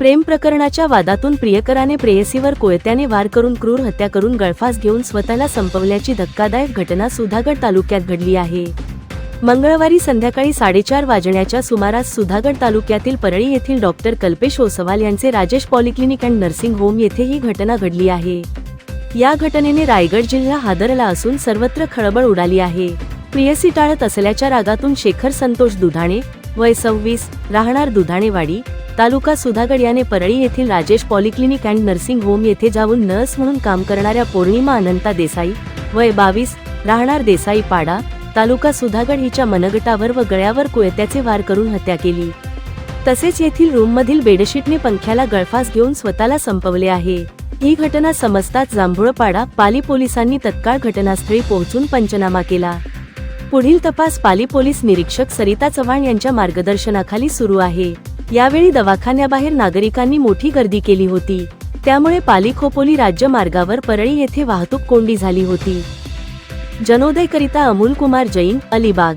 प्रेम प्रकरणाच्या वादातून प्रियकराने प्रेयसीवर कोयत्याने वार करून क्रूर हत्या करून गळफास घेऊन स्वतःला संपवल्याची धक्कादायक घटना सुधागड तालुक्यात घडली आहे. मंगळवारी संध्याकाळी साडेचार वाजण्याच्या सुमारास सुधागड तालुक्यातील परळी येथील डॉक्टर कल्पेश ओसवाल यांचे Rajesh polyclinic and nursing home येथे ही घटना घडली आहे. या घटनेने रायगड जिल्हा हादरला असून सर्वत्र खळबळ उडाली आहे. प्रियसी टाळत असल्याच्या रागातून शेखर संतोष दुधाणे वय सव्वीस राहणार दुधाणेवाडी तालुका सुधागड याने परळी येथील Rajesh polyclinic and nursing home येथे जाऊन नर्स म्हणून काम करणाऱ्या पौर्णिमा अनंता देसाई वय बावीस राहणार देसाई पाडा तालुका सुधागड हिच्या मनगटावर व गळ्यावर कोयत्याचे वार करून हत्या केली. तसेच येथील रूममधील बेडशीटने पंख्याला गळफास घेऊन स्वतःला संपवले आहे. ही घटना समजताच जांभुळपाडा पाली पोलिसांनी तत्काळ घटनास्थळी पोहोचून पंचनामा केला. पुढील तपास पाली पोलीस निरीक्षक सरिता चव्हाण यांच्या मार्गदर्शनाखाली सुरू आहे. यावेळी दवाखान्याबाहेर नागरिकांनी मोठी गर्दी केली होती. त्यामुळे पाली खोपोली राज्य मार्गावर परळी येथे वाहतूक कोंडी झाली होती. जनोदयकरिता अमोल कुमार जैन अलिबाग.